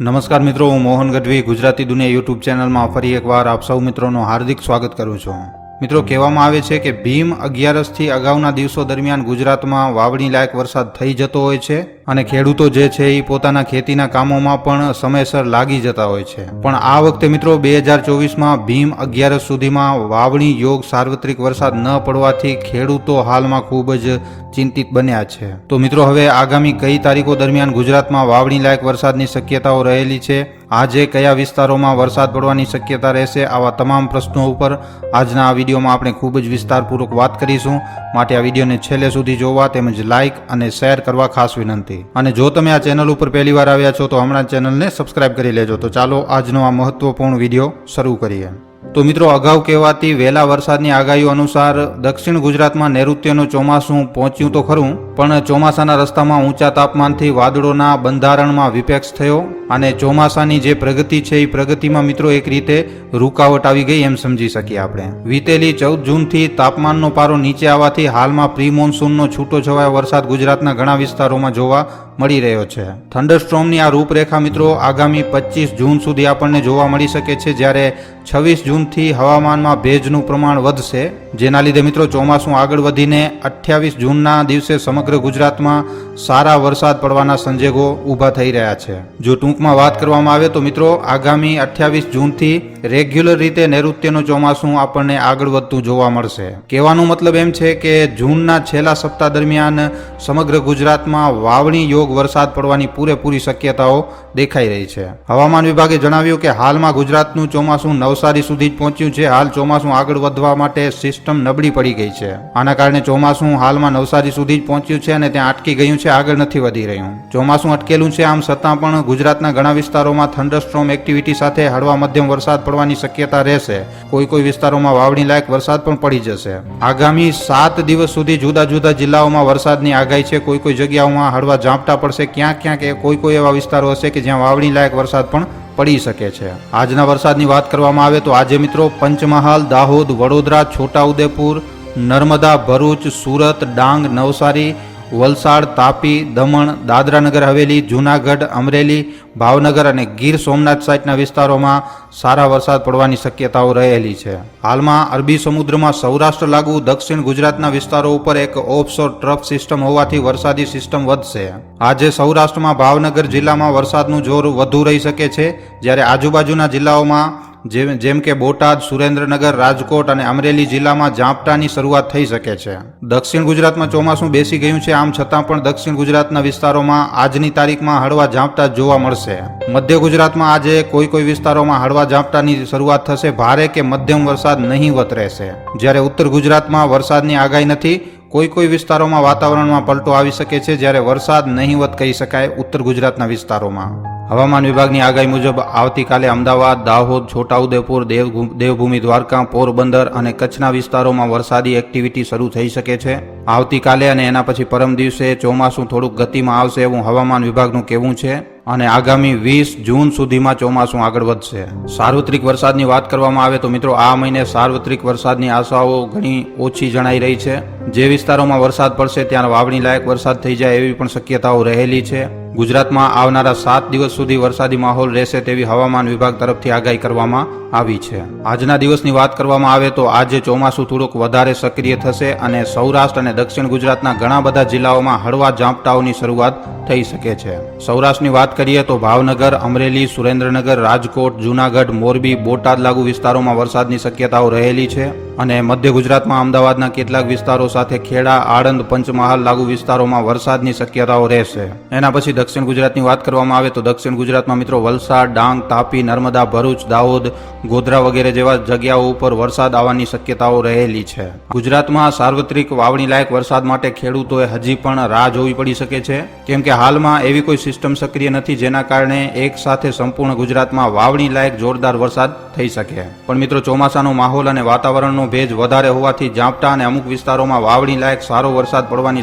નમસ્કાર મિત્રો, હું મોહન ગઢવી, ગુજરાતી દુનિયા યુટ્યુબ ચેનલમાં ફરી એકવાર આપ સૌ મિત્રોનું હાર્દિક સ્વાગત કરું છું. મિત્રો, કહેવામાં આવે છે કે ભીમ અગિયારસથી અગાઉના દિવસો દરમિયાન ગુજરાતમાં વાવણી લાયક વરસાદ થઈ જતો હોય છે. અને ખેડૂતો જે છે એ પોતાના ખેતીના કામોમાં પણ સમયસર લાગી જતા હોય છે. પણ આ વખતે મિત્રો બે હજાર ચોવીસમાં ભીમ અગિયારસ સુધીમાં વાવણી યોગ સાર્વત્રિક વરસાદ ન પડવાથી ખેડૂતો હાલમાં ખૂબ જ ચિંતિત બન્યા છે. તો મિત્રો હવે આગામી કઈ તારીખો દરમિયાન ગુજરાતમાં વાવણી લાયક વરસાદની શક્યતાઓ રહેલી છે? આજે કયા વિસ્તારોમાં વરસાદ પડવાની શક્યતા રહેશે? આવા તમામ પ્રશ્નો ઉપર આજના આ વિડીયોમાં આપણે ખૂબ જ વિસ્તારપૂર્વક વાત કરીશું. માટે આ વિડીયોને છેલ્લે સુધી જોવા તેમજ લાઇક અને શેર કરવા ખાસ વિનંતી. અને જો તમે આ ચેનલ ઉપર પહેલી વાર આવ્યા છો, તો હમણાં ચેનલને સબસ્ક્રાઇબ કરી લેજો. તો ચાલો આજનો આ મહત્વપૂર્ણ વીડિયો શરૂ કરીએ. તો મિત્રો અગાઉ કહેવાતી વહેલા વરસાદની આગાહીઓ અનુસાર દક્ષિણ ગુજરાતમાં નૈઋત્યનું ચોમાસું પહોંચ્યું તો ખરું, પણ ચોમાસાના રસ્તામાં ઊંચા તાપમાનથી વાદળોના બંધારણમાં વિપેક્ષ થયો અને ચોમાસાની જે પ્રગતિ છે એ પ્રગતિમાં મિત્રો એક રીતે રૂકાવટ આવી ગઈ એમ સમજી શકીએ આપણે. વીતેલી ચૌદ જૂનથી તાપમાનનો પારો નીચે આવવાથી હાલમાં પ્રી મોન્સૂનનો છૂટો છવાયો વરસાદ ગુજરાતના ઘણા વિસ્તારોમાં જોવા મળી રહ્યો છે. થંડરસ્ટ્રોમની આ રૂપરેખા મિત્રો આગામી પચીસ જૂન સુધી આપણને જોવા મળી શકે છે જ્યારે છવ્વીસ જૂનથી હવામાનમાં ભેજનું પ્રમાણ વધશે. જેના લીધે મિત્રો ચોમાસું આગળ વધીને અઠ્યાવીસ જૂનના દિવસે સમગ્ર ગુજરાતમાં સારા વરસાદ પડવાના સંજોગો ઊભા થઈ રહ્યા છે. જો ટૂંકમાં વાત કરવામાં આવે તો મિત્રો, આગામી અઠ્યાવીસ જૂનથી રેગ્યુલર રીતે નૈઋત્યનું ચોમાસું આપણને આગળ વધતું જોવા મળશે. કહેવાનો મતલબ એમ છે કે જૂનના છેલ્લા સપ્તાહ દરમિયાન સમગ્ર ગુજરાતમાં વાવણી યોગ વરસાદ પડવાની પૂરેપૂરી શક્યતાઓ દેખાઈ રહી છે. હવામાન વિભાગે જણાવ્યું કે હાલમાં ગુજરાતનું ચોમાસું નવસારી સુધી જ પહોંચ્યું છે. હાલ ચોમાસું આગળ વધવા માટે સિસ્ટમ નબળી પડી ગઈ છે. આના કારણે ચોમાસું હાલમાં નવસારી સુધી જ પહોંચ્યું છે અને ત્યાં અટકી ગયું છે. આગળ નથી વધી રહ્યું. ચોમાસું અટકેલું છે, આમ છતાં પણ ગુજરાતના ઘણા વિસ્તારોમાં થંડરસ્ટ્રોમ એક્ટિવિટી સાથે હળવા મધ્યમ વરસાદ પડવાની શક્યતા રહેશે. કોઈ કોઈ વિસ્તારોમાં વાવણી લાયક વરસાદ પણ પડી જશે. આગામી સાત દિવસ સુધી જુદા જુદા જિલ્લાઓમાં વરસાદની આગાહી છે. કોઈ કોઈ જગ્યાઓમાં હળવા ઝાપટા પડશે. ક્યાંક ક્યાંક કોઈ કોઈ એવા વિસ્તારો હશે કે જ્યાં વાવણી લાયક વરસાદ પણ પડી શકે છે. આજના વરસાદની વાત કરવામાં આવે તો આજે મિત્રો પંચમહાલ, દાહોદ, વડોદરા, છોટાઉદેપુર, નર્મદા, ભરૂચ, સુરત, ડાંગ, નવસારી વલસાડ, તાપી, દમણ, દાદરાનગર, હવેલી, જૂનાગઢ, અમરેલી, ભાવનગર અને ગીર સોમનાથ સાઇટના વિસ્તારોમાં સારા વરસાદ પડવાની શક્યતાઓ રહેલી છે. હાલમાં અરબી સમુદ્રમાં સૌરાષ્ટ્ર લાગુ, દક્ષિણ ગુજરાતના વિસ્તારો ઉપર એક ઓફશોર ટ્રફ સિસ્ટમ હોવાથી વરસાદી સિસ્ટમ વધશે. આજે સૌરાષ્ટ્રમાં ભાવનગર જિલ્લામાં વરસાદનું જોર વધુ રહી શકે છે, જ્યારે આજુબાજુના જિલ્લાઓમાં જેમ જેમ કે બોટાદ, સુરેન્દ્રનગર, રાજકોટ અને અમરેલી જિલ્લામાં ઝાપટાની શરૂઆત થઈ શકે છે. દક્ષિણ ગુજરાતમાં ચોમાસું બેસી ગયું છે, આમ છતાં પણ દક્ષિણ ગુજરાતના વિસ્તારોમાં આજની તારીખમાં હળવા ઝાપટા જોવા મળશે. મધ્ય ગુજરાતમાં આજે કોઈ કોઈ વિસ્તારોમાં હળવા ઝાપટાની શરૂઆત થશે, ભારે કે મધ્યમ વરસાદ નહીવત રહેશે. જ્યારે ઉત્તર ગુજરાતમાં વરસાદની આગાહી નથી કોઈ કોઈ વિસ્તારોમાં વાતાવરણમાં પલટો આવી શકે છે, જ્યારે વરસાદ નહીવત કહી શકાય ઉત્તર ગુજરાતના વિસ્તારોમાં. હવામાન વિભાગની આગાહી મુજબ આવતીકાલે અમદાવાદ, દાહોદ, છોટાઉદેપુર દેવભૂ- દેવભૂમિ, દ્વારકા, પોરબંદર અને કચ્છના વિસ્તારોમાં વરસાદી એક્ટિવિટી શરૂ થઈ શકે છે. આવતીકાલે અને એના પછી પરમ દિવસે ચોમાસું થોડુંક ગતિમાં આવશે એવું હવામાન વિભાગનું કહેવું છે અને આગામી વીસ જૂન સુધીમાં ચોમાસું આગળ વધશે. સાર્વત્રિક વરસાદની વાત કરવામાં આવે તો મિત્રો આ મહિને સાર્વત્રિક વરસાદની આશાઓ ઘણી ઓછી જણાઈ રહી છે. જે વિસ્તારોમાં વરસાદ પડશે ત્યાં વાવણી લાયક વરસાદ થઈ જાય એવી પણ શક્યતાઓ રહેલી છે. ગુજરાતમાં આવનારા સાત દિવસ સુધી વરસાદી માહોલ રહેશે તેવી હવામાન વિભાગ તરફથી આગાહી કરવામાં આવી છે. આજના દિવસની વાત કરવામાં આવે તો આજે ચોમાસું થોડુંક વધારે સક્રિય થશે અને સૌરાષ્ટ્ર અને દક્ષિણ ગુજરાતના ઘણા બધા જિલ્લાઓમાં હળવા ઝાંપટાઓની શરૂઆત થઈ શકે છે. સૌરાષ્ટ્રની વાત કરીએ તો ભાવનગર, અમરેલી, સુરેન્દ્રનગર, રાજકોટ, જૂનાગઢ, મોરબી, બોટાદ લાગુ વિસ્તારોમાં વરસાદની શક્યતાઓ રહેલી છે. અને મધ્ય ગુજરાતમાં અમદાવાદના કેટલાક વિસ્તારો સાથે ખેડા, આણંદ, પંચમહાલ લાગુ વિસ્તારોમાં વરસાદની શક્યતાઓ રહેશે. એના પછી દક્ષિણ ગુજરાતની વાત કરવામાં આવે તો દક્ષિણ ગુજરાતમાં મિત્રો વલસાડ, ડાંગ, તાપી, નર્મદા, ભરૂચ, દાહોદ ગોધરા વગેરે જેવા જગ્યાઓ ઉપર વરસાદ આવવાની શક્યતાઓ રહેલી છે. ગુજરાતમાં સાર્વત્રિક વાવણી લાયક વરસાદ માટે ખેડૂતોએ હજી પણ રાહ જોવી પડી શકે છે. કેમ કે હાલમાં એવી કોઈ સિસ્ટમ સક્રિય નથી જેના કારણે એક સાથે સંપૂર્ણ ગુજરાતમાં વાવણી લાયક જોરદાર વરસાદ થઈ શકે. પણ મિત્રો, ચોમાસાનો માહોલ અને વાતાવરણનો ભેજ વધારે હોવાથી ઝાપટા અને અમુક વિસ્તારોમાં વાવણી લાયક સારો વરસાદ પડવાની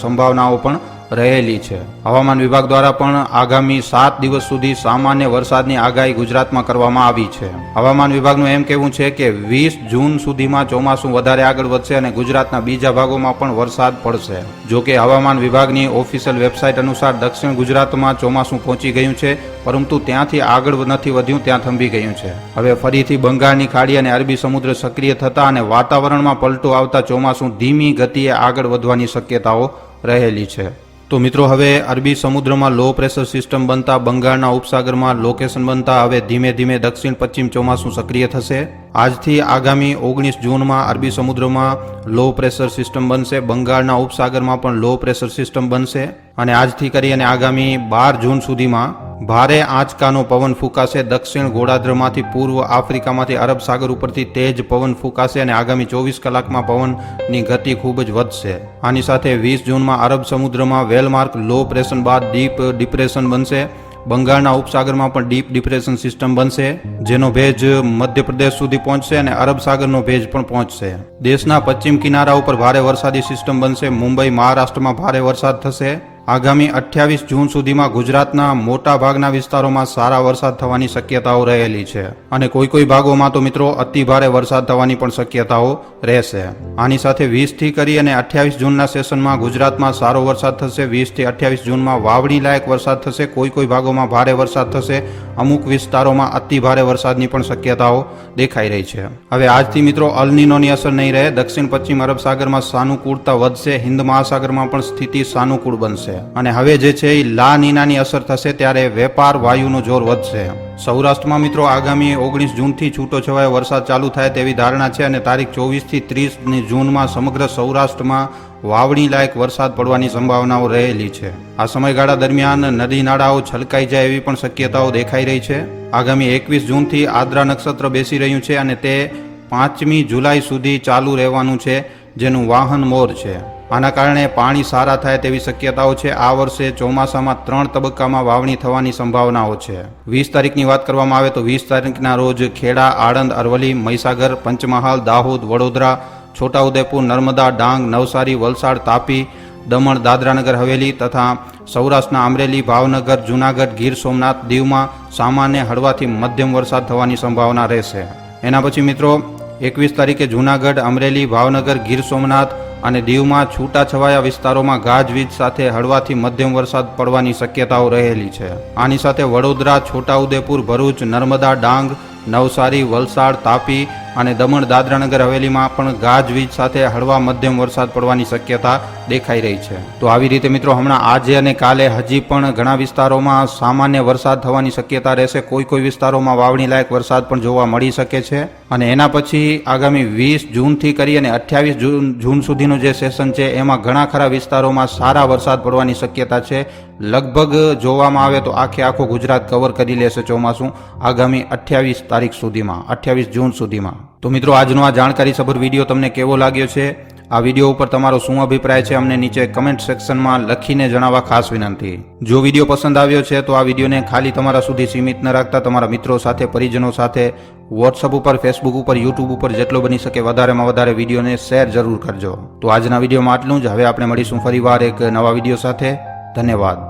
સંભાવનાઓ પણ રહેલી છે. હવામાન વિભાગ દ્વારા પણ આગામી સાત દિવસ સુધી સામાન્ય વરસાદની આગાહી ગુજરાતમાં કરવામાં આવી છે. હવામાન વિભાગનું એમ કહેવું છે કે વીસ જૂન સુધીમાં ચોમાસું વધારે આગળ વધશે અને ગુજરાતના બીજા ભાગોમાં પણ વરસાદ પડશે. જો કે હવામાન વિભાગની ઓફિશિયલ વેબસાઇટ અનુસાર દક્ષિણ ગુજરાતમાં ચોમાસું પહોંચી ગયું છે, પરંતુ ત્યાંથી આગળ નથી વધ્યું, ત્યાં થંભી ગયું છે. હવે ફરીથી બંગાળની ખાડી અને અરબી સમુદ્ર સક્રિય થતા અને વાતાવરણમાં પલટો આવતા ચોમાસું ધીમી ગતિએ આગળ વધવાની શક્યતાઓ રહેલી છે. તો મિત્રો, હવે અરબી સમુદ્રમાં લો પ્રેશર સિસ્ટમ બનતા બંગાળના ઉપસાગરમાં લોકેશન બનતા હવે ધીમે ધીમે દક્ષિણ પશ્ચિમ ચોમાસું સક્રિય થશે. આજથી આગામી ઓગણીસ જૂનમાં અરબી સમુદ્રમાં લો પ્રેશર સિસ્ટમ બનશે. બંગાળના ઉપસાગરમાં પણ લો પ્રેશર સિસ્ટમ બનશે. અને આજથી કરી અને આગામી બાર જૂન સુધીમાં ભારે આંચકાનો પવન ફૂંકાશે. દક્ષિણ ગોળાર્ધમાંથી પૂર્વ આફ્રિકામાંથી અરબ સાગર ઉપરથી તેજ પવન ફૂંકાશે અને આગામી ચોવીસ કલાકમાં પવનની ગતિ ખૂબ જ વધશે. આની સાથે વીસ જૂનમાં અરબ સમુદ્રમાં વેલમાર્ક લો પ્રેશન બાદ ડીપ ડિપ્રેશન બનશે. બંગાળના ઉપસાગરમાં પણ ડીપ ડિપ્રેશન સિસ્ટમ બનશે, જેનો ભેજ મધ્યપ્રદેશ સુધી પહોંચશે અને અરબ સાગરનો ભેજ પણ પહોંચશે. દેશના પશ્ચિમ કિનારા ઉપર ભારે વરસાદી સિસ્ટમ બનશે. મુંબઈ, મહારાષ્ટ્રમાં ભારે વરસાદ થશે. આગામી અઠ્યાવીસ જૂન સુધીમાં ગુજરાતના મોટા ભાગના વિસ્તારોમાં સારા વરસાદ થવાની શક્યતાઓ રહેલી છે. અને કોઈ કોઈ ભાગોમાં તો મિત્રો અતિ ભારે વરસાદ થવાની પણ શક્યતાઓ રહેશે. આની સાથે વીસથી કરી અને અઠ્યાવીસ જૂનના સેશનમાં ગુજરાતમાં સારો વરસાદ થશે. વીસથી અઠ્યાવીસ જૂનમાં વાવણી લાયક વરસાદ થશે. કોઈ કોઈ ભાગોમાં ભારે વરસાદ થશે. અમુક વિસ્તારોમાં અતિ ભારે વરસાદની પણ શક્યતાઓ દેખાઈ રહી છે. હવે આજથી મિત્રો અલનીનોની અસર નહીં રહે. દક્ષિણ પશ્ચિમ અરબ સાગરમાં સાનુકૂળતા વધશે. હિન્દ મહાસાગરમાં પણ સ્થિતિ સાનુકૂળ બનશે. અને હવે જે છે એ લા નીનાની અસર થશે ત્યારે વેપાર વાયુનો જોર વધશે. સૌરાષ્ટ્રમાં મિત્રો આગામી ઓગણીસ જૂનથી છૂટો છવાયો વરસાદ ચાલુ થાય તેવી ધારણા છે અને તારીખ ચોવીસથી ત્રીસની જૂનમાં સમગ્ર સૌરાષ્ટ્રમાં વાવણી લાયક વરસાદ પડવાની સંભાવનાઓ રહેલી છે. આ સમયગાળા દરમિયાન નદી નાળાઓ છલકાઈ જાય એવી પણ શક્યતાઓ દેખાઈ રહી છે. આગામી એકવીસ જૂનથી આદ્રા નક્ષત્ર બેસી રહ્યું છે અને તે પાંચમી જુલાઈ સુધી ચાલુ રહેવાનું છે, જેનું વાહન મોર છે. આના કારણે પાણી સારા થાય તેવી શક્યતાઓ છે. આ વર્ષે ચોમાસામાં ત્રણ તબક્કામાં વાવણી થવાની સંભાવનાઓ છે. વીસ તારીખની વાત કરવામાં આવે તો વીસ તારીખના રોજ ખેડા, આણંદ અરવલી મહીસાગર, પંચમહાલ, દાહોદ, વડોદરા, છોટાઉદેપુર, નર્મદા, ડાંગ, નવસારી, વલસાડ, તાપી, દમણ, દાદરાનગર, હવેલી તથા સૌરાષ્ટ્રના અમરેલી, ભાવનગર, જૂનાગઢ, ગીર સોમનાથ, દીવમાં સામાન્ય હળવાથી મધ્યમ વરસાદ થવાની સંભાવના રહેશે. એના પછી મિત્રો, એકવીસ તારીખે જૂનાગઢ, અમરેલી, ભાવનગર, ગીર સોમનાથ અને દીવમાં છૂટાછવાયા વિસ્તારોમાં ગાજવીજ સાથે હળવાથી મધ્યમ વરસાદ પડવાની શક્યતાઓ રહેલી છે. આની સાથે વડોદરા, છોટાઉદેપુર, ભરૂચ, નર્મદા, ડાંગ, નવસારી, વલસાડ, તાપી અને દમણ દાદરાનગર હવેલીમાં પણ ગાજવીજ સાથે હળવા મધ્યમ વરસાદ પડવાની શક્યતા દેખાઈ રહી છે. તો આવી રીતે મિત્રો હમણાં આજે અને કાલે હજી પણ ઘણા વિસ્તારોમાં સામાન્ય વરસાદ થવાની શક્યતા રહેશે. કોઈ કોઈ વિસ્તારોમાં વાવણી લાયક વરસાદ પણ જોવા મળી શકે છે. અને એના પછી આગામી વીસ જૂનથી કરી અને અઠ્યાવીસ જૂન જૂન સુધીનું જે સેશન છે, એમાં ઘણા ખરા વિસ્તારોમાં સારા વરસાદ પડવાની શક્યતા છે. લગભગ જોવામાં આવે તો આખે આખો ગુજરાત કવર કરી લેશે ચોમાસું આગામી અઠ્યાવીસ તારીખ સુધીમાં, અઠ્યાવીસ જૂન સુધીમાં. તો મિત્રો આજનો આ જાણકારી સભર વીડિયો તમને કેવો લાગ્યો છે? આ વીડિયો ઉપર તમારો શું અભિપ્રાય છે અમને નીચે કમેન્ટ સેક્શનમાં લખીને જણાવવા ખાસ વિનંતી. જો વીડિયો પસંદ આવ્યો છે, તો આ વિડીયોને ખાલી તમારા સુધી સીમિત ન રાખતા તમારા મિત્રો સાથે, પરિજનો સાથે વોટ્સઅપ ઉપર ફેસબુક ઉપર યુટ્યુબ ઉપર જેટલો બની શકે વધારેમાં વધારે વિડીયોને શેર જરૂર કરજો. તો આજના વિડીયોમાં આટલું જ. હવે આપણે મળીશું ફરીવાર એક નવા વીડિયો સાથે. ધન્યવાદ.